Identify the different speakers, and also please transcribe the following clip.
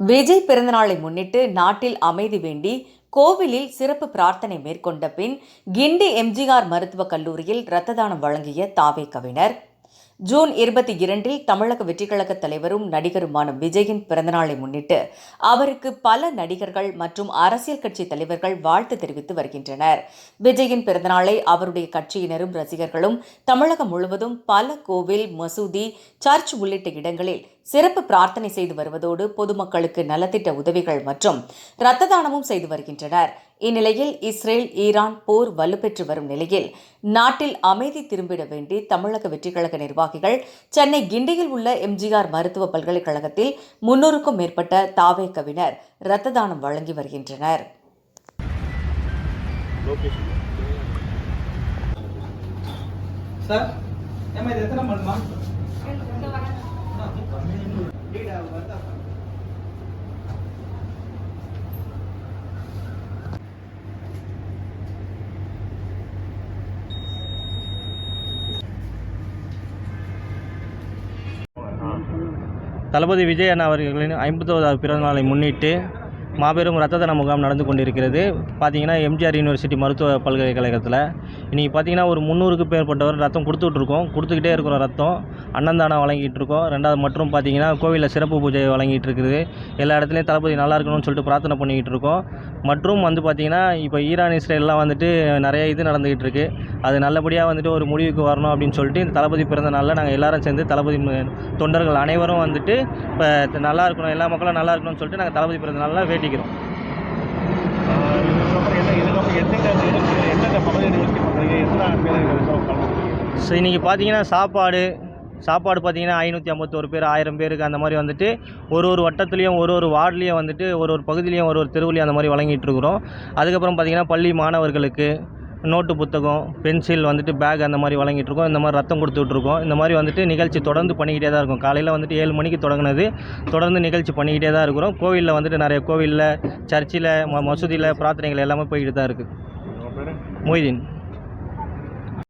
Speaker 1: விஜய் பிறந்தநாளை முன்னிட்டு நாட்டில் அமைதி வேண்டி கோவிலில் சிறப்பு பிரார்த்தனை மேற்கொண்ட பின் கிண்டி எம்ஜிஆர் மருத்துவக் கல்லூரியில் இரத்த தானம் வழங்கிய தாவே கவிஞர். ஜூன் இருபத்தி இரண்டில் தமிழக வெற்றிக்கழக தலைவரும் நடிகருமான விஜயின் பிறந்தநாளை முன்னிட்டு அவருக்கு பல நடிகர்கள் மற்றும் அரசியல் கட்சி தலைவர்கள் வாழ்த்து தெரிவித்து வருகின்றனர். விஜயின் பிறந்தநாளை அவருடைய கட்சியினரும் ரசிகர்களும் தமிழகம் முழுவதும் பல கோவில் மசூதி சர்ச் உள்ளிட்ட இடங்களில் சிறப்பு பிரார்த்தனை செய்து வருவதோடு பொதுமக்களுக்கு நலத்திட்ட உதவிகள் மற்றும் இரத்த தானமும் செய்து வருகின்றனர். இந்நிலையில் இஸ்ரேல் ஈரான் போர் வலுப்பெற்று வரும் நிலையில் நாட்டில் அமைதி திரும்பிட வேண்டி தமிழக வெற்றிக்கழக நிர்வாகிகள் சென்னை கிண்டியில் உள்ள எம்ஜிஆர் மருத்துவ பல்கலைக்கழகத்தில் முன்னூறுக்கும் மேற்பட்ட தாவே கவினர் இரத்த தானம் வழங்கி வருகின்றனர்
Speaker 2: சார்
Speaker 3: தளபதி விஜய் அண்ணா அவர்களின் ஐம்பத்தோதாவது பிறந்த நாளை முன்னிட்டு மாபெரும் ரத்த தான முகாம் நடந்து கொண்டிருக்கிறது. பார்த்தீங்கன்னா எம்ஜிஆர் யூனிவர்சிட்டி மருத்துவ பல்கலைக்கழகத்தில். இன்றைக்கி பார்த்தீங்கன்னா ஒரு முந்நூறுக்கு மேற்பட்டவர் ரத்தம் கொடுத்துட்ருக்கோம். கொடுத்துக்கிட்டே இருக்கிறோம் ரத்தம் அன்னந்தானம் வழங்கிட்டு இருக்கோம் ரெண்டாவது மற்றும் பார்த்தீங்கன்னா கோவிலில் சிறப்பு பூஜை வழங்கிட்டு இருக்குது எல்லா இடத்துலையும் தளபதி நல்லா இருக்கணும்னு சொல்லிட்டு பிரார்த்தனை பண்ணிக்கிட்டு இருக்கோம் மற்றும் வந்து பார்த்திங்கன்னா இப்போ ஈரான் இஸ்ரேல்லாம் வந்துட்டு நிறைய இது நடந்துக்கிட்டு இருக்குது அது நல்லபடியாக வந்துட்டு ஒரு முடிவுக்கு வரணும் அப்படின்னு சொல்லிட்டு இந்த தளபதி பிறந்த நாளில் நாங்கள் எல்லாரும் சேர்ந்து தளபதி தொண்டர்கள் அனைவரும் வந்துட்டு இப்போ நல்லா இருக்கணும் எல்லா மக்களும் நல்லா இருக்கணும்னு சொல்லிட்டு நாங்கள் தளபதி பிறந்த நாளில்
Speaker 4: பண்ணுறீங்க
Speaker 3: ஸோ இன்றைக்கி பார்த்தீங்கன்னா சாப்பாடு சாப்பாடு பார்த்தீங்கன்னா ஐநூற்றி ஐம்பத்தோரு பேர் ஆயிரம் பேருக்கு அந்த மாதிரி வந்துட்டு ஒரு ஒரு வட்டத்துலேயும் ஒரு ஒரு வார்டுலேயும் வந்துட்டு ஒரு ஒரு பகுதியிலையும் ஒரு ஒரு தெருவுலையும் அந்த மாதிரி வழங்கிட்டு இருக்கிறோம். அதுக்கப்புறம் பார்த்தீங்கன்னா பள்ளி மாணவர்களுக்கு நோட்டு புத்தகம் பென்சில் வந்துட்டு பேக் அந்த மாதிரி வழங்கிட்டு இருக்கோம் இந்த மாதிரி ரத்தம் கொடுத்துட்ருக்கோம். இந்த மாதிரி வந்துட்டு நிகழ்ச்சி தொடர்ந்து பண்ணிக்கிட்டே தான் இருக்கும். காலையில் வந்துட்டு ஏழு மணிக்கு தொடங்கினது. தொடர்ந்து நிகழ்ச்சி பண்ணிக்கிட்டே தான் இருக்கிறோம். கோவிலில் வந்துட்டு நிறைய கோவிலில் சர்ச்சில் ம மசூதியில் பிரார்த்தனைகள் எல்லாமே போய்கிட்டு தான் இருக்குது மொய்தீன்.